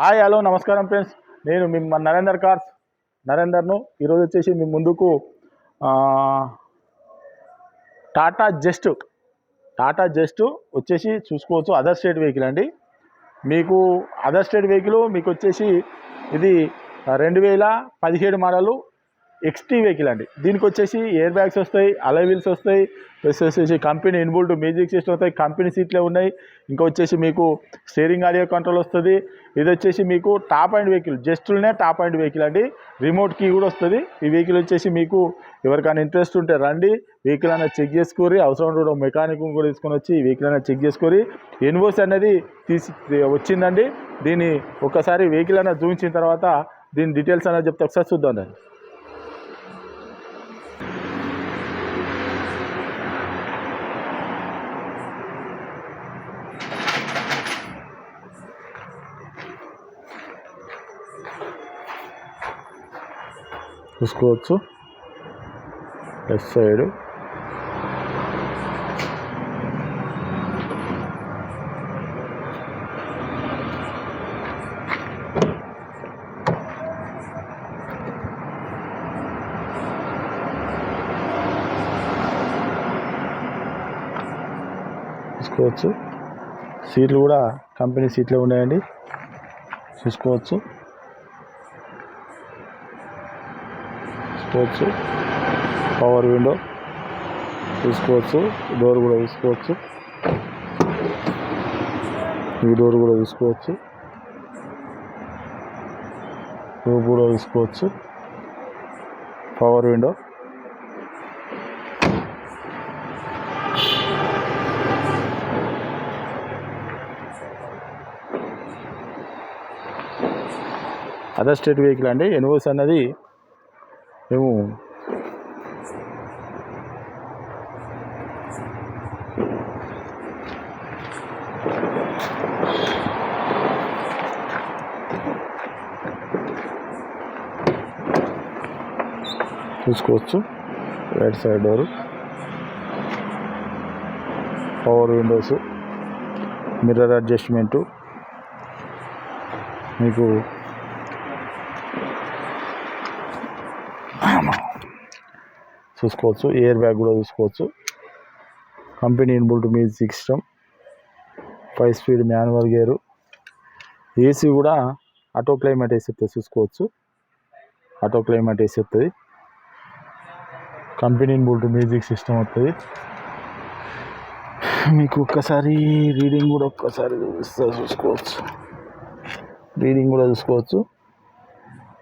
Hi hello నమస్కారం friends నేను మీ Narender cars. నరేందర్ను ఈరోజు వచ్చేసి మీ ముందుకు టాటా జస్ట్ టాటా జస్ట్ వచ్చేసి చూసుకోవచ్చు అదర్ స్టేట్ వెహికల్ అండి. మీకు అదర్ స్టేట్ వెహికల్ మీకు వచ్చేసి ఇది రెండు వేల పదిహేడు మోడలు ఎక్స్టీ వెహికల్ అండి. దీనికి వచ్చేసి ఎయిర్ బ్యాగ్స్ వస్తాయి అలై వీల్స్ వస్తాయి ప్లస్ వచ్చేసి కంపెనీ ఇన్బుల్డ్ మ్యూజిక్ సిస్టమ్ వస్తాయి కంపెనీ సీట్లే ఉన్నాయి. ఇంకా వచ్చేసి మీకు స్టీరింగ్ ఆడియో కంట్రోల్ వస్తుంది. ఇది వచ్చేసి మీకు టాప్ అండ్ వెహికల్ జస్ట్లోనే టాప్ అండ్ వెహికల్ అండి. రిమోట్ కీ కూడా వస్తుంది. ఈ వెహికల్ వచ్చేసి మీకు ఎవరికైనా ఇంట్రెస్ట్ ఉంటే రండి. వెహికల్ అనేది చెక్ చేసుకోరి అవసరం కూడా మెకానిక్ కూడా తీసుకొని వచ్చి ఈ వెహికల్ అనేది చెక్ చేసుకోరి ఎన్వోస్ అనేది తీసి వచ్చిందండి. దీన్ని ఒకసారి వెహికల్ అనేది చూపించిన తర్వాత దీని డీటెయిల్స్ అనేది చెప్తే ఒకసారి చూద్దాం చూసుకోవచ్చు. లెఫ్ట్ సైడ్ చూసుకోవచ్చు. సీట్లు కూడా కంపెనీ సీట్లే ఉన్నాయండి. చూసుకోవచ్చు. తీసుకోవచ్చు. పవర్ విండో చూసుకోవచ్చు డోర్ కూడా తీసుకోవచ్చు. ఈ డోర్ కూడా చూసుకోవచ్చు రూప్ కూడా చూసుకోవచ్చు power window other state vehicle అండి ఎన్ఓస్ అన్నది మేము చూసుకోవచ్చు. Right side door power windows mirror adjustment మీకు చూసుకోవచ్చు ఎయిర్ బ్యాగ్ కూడా చూసుకోవచ్చు. Company inbuilt music system five speed manual gear AC కూడా ఆటో క్లైమేట్ వేసేస్తుంది చూసుకోవచ్చు. ఆటో క్లైమేట్ వేసేస్తుంది కంపెనీ ఇన్బుల్ట్ మ్యూజిక్ సిస్టమ్ వస్తుంది మీకు ఒక్కసారి రీడింగ్ కూడా ఒక్కసారి చూపిస్తా చూసుకోవచ్చు. రీడింగ్ కూడా చూసుకోవచ్చు.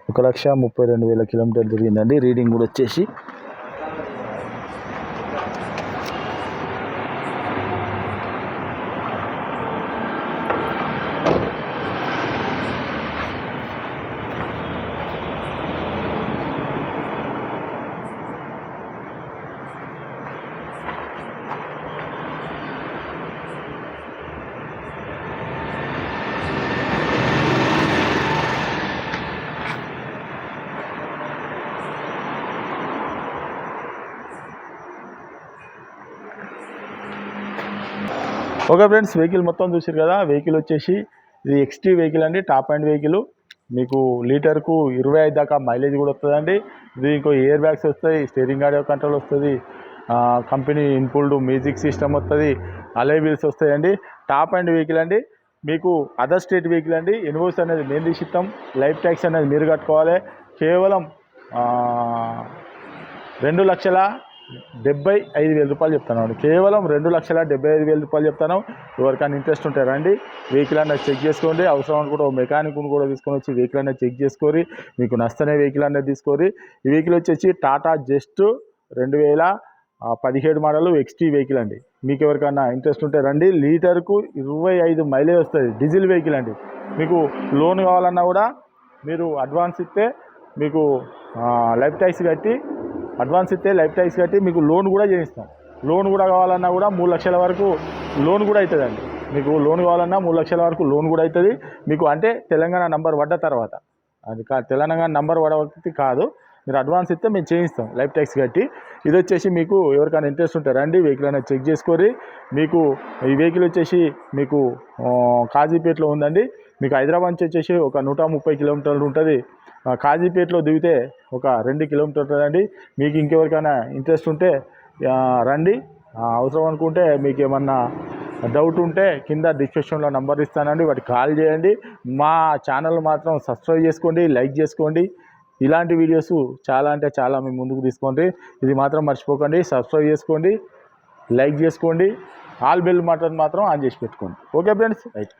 ఒక లక్ష ముప్పై రెండు వేల కిలోమీటర్లు తిరిగిందండి. రీడింగ్ కూడా వచ్చేసి ఓకే ఫ్రెండ్స్ వెహికల్ మొత్తం చూసారు కదా వెహికల్ వచ్చేసి ఇది ఎక్స్టీ వెహికల్ అండి టాప్ అండ్ వెహికల్. మీకు లీటర్కు ఇరవై ఐదు దాకా మైలేజ్ కూడా వస్తుందండి. దీనికి ఎయిర్ బ్యాగ్స్ వస్తాయి స్టీరింగ్ ఆడియో కంట్రోల్ వస్తుంది కంపెనీ ఇన్పుల్డ్ మ్యూజిక్ సిస్టమ్ వస్తుంది అలై వీల్స్ వస్తాయండి. టాప్ అండ్ వెహికల్ అండి మీకు అదర్ స్టేట్ వెహికల్ అండి ఇన్వోస్ అనేది మేము తీసిస్తాం లైఫ్ ట్యాక్స్ అనేది మీరు కట్టుకోవాలి. కేవలం రెండు లక్షల డెబ్బై ఐదు వేల రూపాయలు చెప్తాను కేవలం రెండు లక్షల డెబ్బై ఐదు వేల రూపాయలు చెప్తాను ఎవరికైనా ఇంట్రెస్ట్ ఉంటే రండి. వెహికల్ అన్నది చెక్ చేసుకోండి. అవసరం అనుకుంటే ఒక మెకానిక్ను కూడా తీసుకొని వచ్చి వెహికల్ అన్నది చెక్ చేసుకోరి. మీకు నష్టనే వెహికల్ అన్నది తీసుకోరి. ఈ వెహికల్ వచ్చేసి టాటా జస్ట్ రెండు వేల పదిహేడు మోడల్ ఎక్స్టీ వెహికల్ అండి. మీకు ఎవరికైనా ఇంట్రెస్ట్ ఉంటే రండి. లీటర్కు ఇరవై ఐదు మైలేజ్ వస్తుంది. డీజిల్ వెహికల్ అండి. మీకు లోన్ కావాలన్నా కూడా మీరు అడ్వాన్స్ ఇస్తే మీకు లైఫ్ ట్యాక్స్ కట్టి అడ్వాన్స్ ఇస్తే లైఫ్ ట్యాక్స్ కట్టి మీకు లోన్ కూడా చేయిస్తాం. లోన్ కూడా కావాలన్నా కూడా మూడు లక్షల వరకు లోన్ కూడా అవుతుందండి మీకు లోన్ కావాలన్నా మూడు లక్షల వరకు లోన్ కూడా అవుతుంది మీకు అంటే తెలంగాణ నంబర్ పడ్డ తర్వాత. అది కా తెలంగాణ నంబర్ పడవతి కాదు. మీరు అడ్వాన్స్ ఇస్తే మేము చేయిస్తాం లైఫ్ ట్యాక్స్ కట్టి. ఇది వచ్చేసి మీకు ఎవరికైనా ఇంట్రెస్ట్ ఉంటే రండి వెహికల్ అనేది చెక్ చేసుకోరి. మీకు ఈ వెహికల్ వచ్చేసి మీకు కాజీపేటలో ఉందండి. మీకు హైదరాబాద్ నుంచి వచ్చేసి ఒక నూట ముప్పై కిలోమీటర్లు ఉంటుంది. కాజీపేటలో దిగితే ఒక రెండు కిలోమీటర్లు ఉంటుందండి. మీకు ఇంకెవరికైనా ఇంట్రెస్ట్ ఉంటే రండి. అవసరం అనుకుంటే మీకు ఏమన్నా డౌట్ ఉంటే కింద డిస్క్రిప్షన్లో నంబర్ ఇస్తానండి. వాటికి కాల్ చేయండి. మా ఛానల్ మాత్రం సబ్స్క్రైబ్ చేసుకోండి లైక్ చేసుకోండి. ఇలాంటి వీడియోస్ చాలా అంటే చాలా మీ ముందుకు తీసుకోండి. ఇది మాత్రం మర్చిపోకండి. సబ్స్క్రైబ్ చేసుకోండి లైక్ చేసుకోండి. ఆల్ బెల్ మాత్రం మాత్రం ఆన్ చేసి పెట్టుకోండి. Okay friends? రైట్.